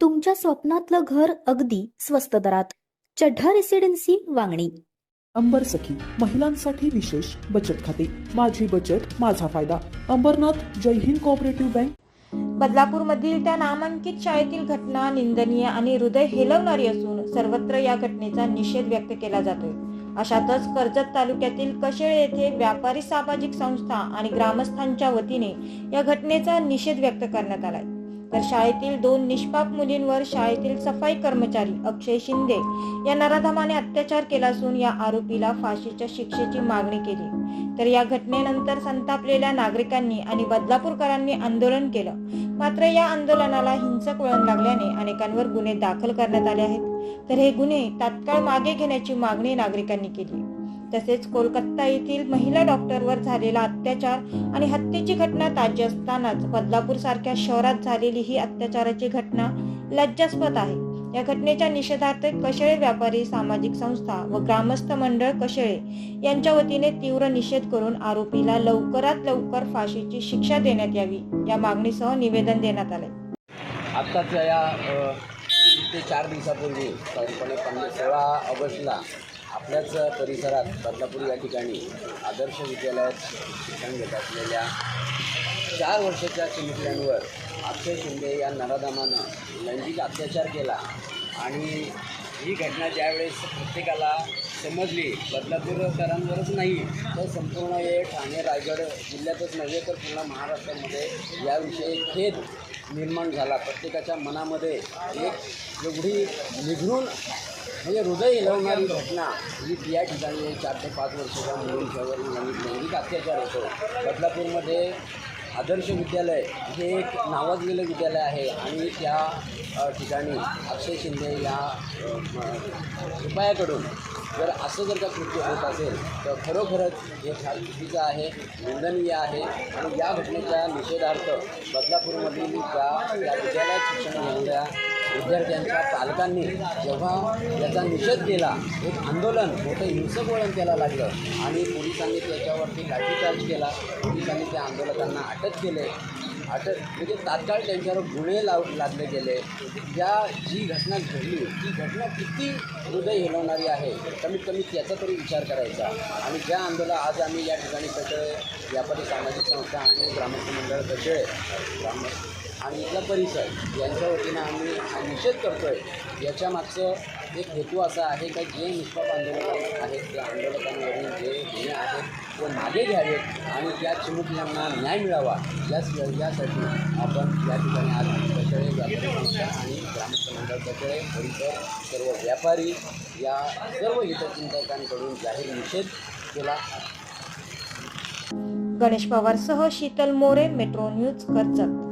तुमच्या स्वप्नातलं घर अगदी स्वस्त दरात. चढ्ढा रेसिडेन्सी वांगणी. अंबर सखी महिलांसाठी विशेष बचत खाते. माझी बचत माझा फायदा. Ambernath Jai Hind cooperative bank. बदलापूरमधील त्या नामांकित शाळेतील घटना निंदनीय आणि हृदय हेलवणारी असून सर्वत्र या घटनेचा निषेध व्यक्त केला जातोय. अशातच कर्जत तालुक्यातील कशेळ येथे व्यापारी सामाजिक संस्था आणि ग्रामस्थांच्या वतीने या घटनेचा निषेध व्यक्त करण्यात आलाय. तर शाळेतील दोन निष्पाप मुलींवर शाळेतील सफाई कर्मचारी अक्षय शिंदे या नराधमाने अत्याचार केला असून या आरोपीला फाशीच्या शिक्षेची मागणी केली. तर या घटनेनंतर संतापलेल्या नागरिकांनी आणि बदलापूरकरांनी आंदोलन केलं. मात्र या आंदोलनाला हिंसक वळण लागल्याने अनेकांवर गुन्हे दाखल करण्यात आले आहेत. तर हे गुन्हे तात्काळ मागे घेण्याची मागणी नागरिकांनी केली. तसेच कोलकाता येथील महिला डॉक्टरवर झालेला अत्याचार आणि हत्येची घटना ताजी असतानाच बदलापूर सारख्या शहरात झालेली ही अत्याचाराची घटना लज्जास्पद आहे. या घटनेच्या निषेधार्थ कशेळे व्यापारी सामाजिक संस्था व ग्रामस्थ मंडळ कशेळे यांच्या वतीने तीव्र निषेध करून आरोपीला लवकरात लवकर फाशीची शिक्षा देण्यात यावी या मागणीसह निवेदन देण्यात आले. आत्ताच्या या ते चार दिवसापूर्वी साधारणपणे पंधरा सोळा ऑगस्टला आपल्याच परिसरात बदलापूर या ठिकाणी आदर्श विद्यालयात शिक्षण घेत असलेल्या चार वर्षाच्या चिमुकल्यांवर अक्षय शिंदे या नराधमानं लैंगिक अत्याचार केला आणि ही घटना ज्यावेळेस प्रत्येकाला समजली बदलापूरकरांवरच नाही तर संपूर्ण हे ठाणे रायगड जिल्ह्यातच नव्हे तर पूर्ण महाराष्ट्रामध्ये याविषयी खेद निर्माण झाला. प्रत्येकाच्या मनामध्ये एक एवढी निघून म्हणजे हृदय हिलवणारी घटना ही या ठिकाणी चार ते पाच वर्षाच्या मुलींच्यावर लैंगिक अत्याचार होतो. बदलापूरमध्ये आदर्श विद्यालय हे एक नावाजलेलं विद्यालय आहे आणि त्या ठिकाणी अक्षय शिंदे या उपायाकडून जर असं जर का कृत्य होत असेल तर खरोखरच हे फार चुकीचं आहे निंदनीय आहे आणि या घटनेच्या निषेधार्थ बदलापूरमधील त्या त्या विद्यालयात शिक्षण घेणाऱ्या विद्यार्थ्यांच्या पालकांनी जेव्हा याचा निषेध केला एक आंदोलन मोठं हिंसक वळण त्याला लागलं आणि पोलिसांनी त्याच्यावरती लाठीचार्ज केला. पोलिसांनी त्या आंदोलकांना अटक केले. अटक म्हणजे तात्काळ त्यांच्यावर गुन्हे लाव लादले गेले. या जी घटना घडली ती घटना किती हृदय हिलवणारी आहे कमीत कमी त्याचा तरी विचार करायचा. आणि ज्या आंदोलन आज आम्ही या ठिकाणी कशळे व्यापारी सामाजिक संस्था आणि ग्रामस्थ मंडळ कसे ग्राम आणि इथला परिसर यांच्या वतीनं आम्ही निषेध करतो आहे याच्या मागचं एक हेतू असा आहे का जे निष्पाप आंदोलक आहेत त्या आंदोलकांवरून जे गुन्हे आहेत ते मागे घ्यावेत आणि त्या चिमुकल्यांना न्याय मिळावा याच यासाठी आपण या ठिकाणी आज कचळे व्यापारी आणि ग्रामस्थ मंडळ कचळे परिसर सर्व व्यापारी या सर्व हितचिंतकांकडून जाहीर निषेध केला. गणेश पवारसह शीतल मोरे मेट्रो न्यूज कर्जत.